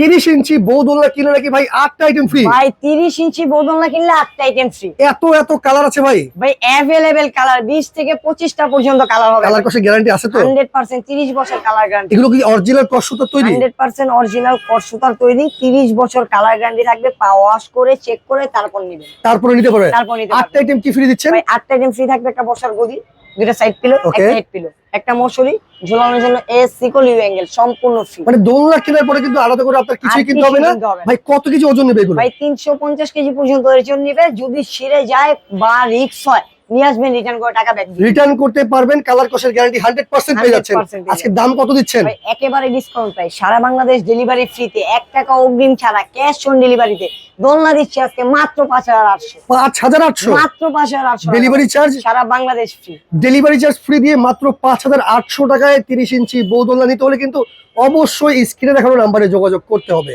তিরিশ ইঞ্চি বৌদোল্লা কিনে নাকি ভাই আটটা আইটেম ফ্রি ভাই তিরিশ ইঞ্চি বোতল কিনলে আটটা আইটেম ফ্রি এত এত কালার আছে ভাই? ভাই অ্যাভেলেবেল কালার বিশ থেকে পঁচিশটা পর্যন্ত কালার হবে। কালার কষে গ্যারান্টি আছে তো? হান্ড্রেড পার্সেন্ট তিরিশ বছর কালার গ্যারান্টি এগুলো কি অরিজিনাল কষ্ট তৈরি? হান্ড্রেড পার্সেন্ট অরিজিনাল সুতার তৈরি। তিরিশ বছর কালার গ্যারান্টি থাকবে ওয়াশ করে চেক করে তারপর নিবেন তারপরে নিতে পারবে? তারপর নিতে আটটা আইটেম কি ফ্রি দিচ্ছেন? ভাই আটটা আইটেম ফ্রি থাকবে একটা বসার গদি দুটা সাইড পিলো. একটা হেড পিলো একটা মশুরি ঝুলানোর জন্য এ সিকল ইউ অ্যাঙ্গেল সম্পূর্ণ ফ্রি মানে দোলনা কেনার পরে কিন্তু আলাদা করে আপনার কিছুই কিনতে হবে না। ভাই কত কেজি ওজন নেবে এগুলো? ভাই তিনশো পঞ্চাশ কেজি পর্যন্ত ওজন নেবে। যদি ছিঁড়ে যায় বা রিক্স হয় নিয়ে আসবেন রিটার্ন করে টাকা ব্যাক রিটার্ন করতে পারবেন কালার কষের গ্যারান্টি হান্ড্রেড পার্সেন্ট পেয়ে যাচ্ছেন। আজকে দাম কত দিচ্ছেন? একেবারে ডিসকাউন্ট প্রাইস সারা বাংলাদেশ ডেলিভারি ফ্রিতে এক টাকা অগ্রিম ছাড়া ক্যাশ অন ডেলিভারিতে দোলনা দিচ্ছি আজকে মাত্র পাঁচ হাজার আটশো। পাঁচ হাজার আটশো? মাত্র পাঁচ হাজার আটশো ডেলিভারি চার্জ সারা Bangladesh free delivery charge free দিয়ে মাত্র পাঁচ হাজার আটশো টাকায় তিরিশ ইঞ্চি বৌদোলনা নিতে হলে কিন্তু অবশ্যই স্ক্রিনে দেখানো নাম্বারে যোগাযোগ করতে হবে।